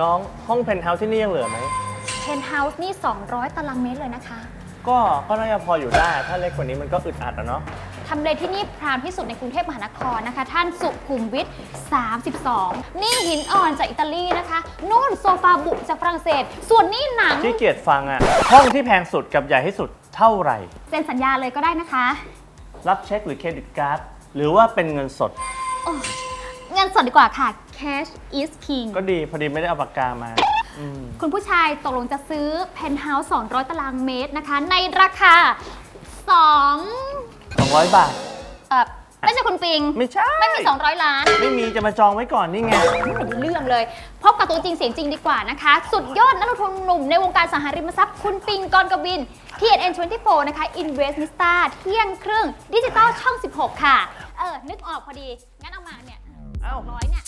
น้องห้องเพนท์เฮาส์ที่นี่ยังเหลือไหม เพนท์เฮาส์นี่ 200 ตารางเมตรเลยนะคะ ก็ก็น่าจะพออยู่ได้ ถ้าเล็กกว่านี้มันก็อึดอัดอะเนาะ ทำเลที่นี่พรามที่สุดในกรุงเทพมหานครนะคะ ท่านสุขุมวิท 32 นี่หินอ่อนจากอิตาลีนะคะนู่นโซฟาบุจากฝรั่งเศส ส่วนนี่หนังที่เกียจฟังอะห้องที่แพงสุดกับใหญ่ที่สุดเท่าไหร่ เซ็นสัญญาเลยก็ได้นะคะรับเช็คหรือเครดิตการ์ดหรือว่าเป็นเงินสด โอ้เงินสดดีกว่าค่ะ cash is king ก็ดีพอดีไม่ได้เอาปากกามาอืมคุณผู้ชายตกลงจะซื้อเพนท์เฮาส์200 ตารางเมตรนะคะ ในราคา2 200บาท เอ่อไม่ใช่คุณปิง ไม่ใช่ ไม่มี 200 ล้าน ไม่มีจะมาจองไว้ก่อนนี่ไง ไม่ได้เรื่องเลย พบกับตัวจริงเสียงจริงดีกว่านะคะ สุดยอดนักลงทุนหนุ่มในวงการสังหาริมทรัพย์คุณปิงกรกวิน TNN24 นะคะ Investmista เที่ยงครึ่งดิจิตอลช่อง 16 ค่ะ เออ นึกออกพอดี งั้นเอามาเนี่ยเอ้า ร้อยเนี่ยก็ไม่เอาไง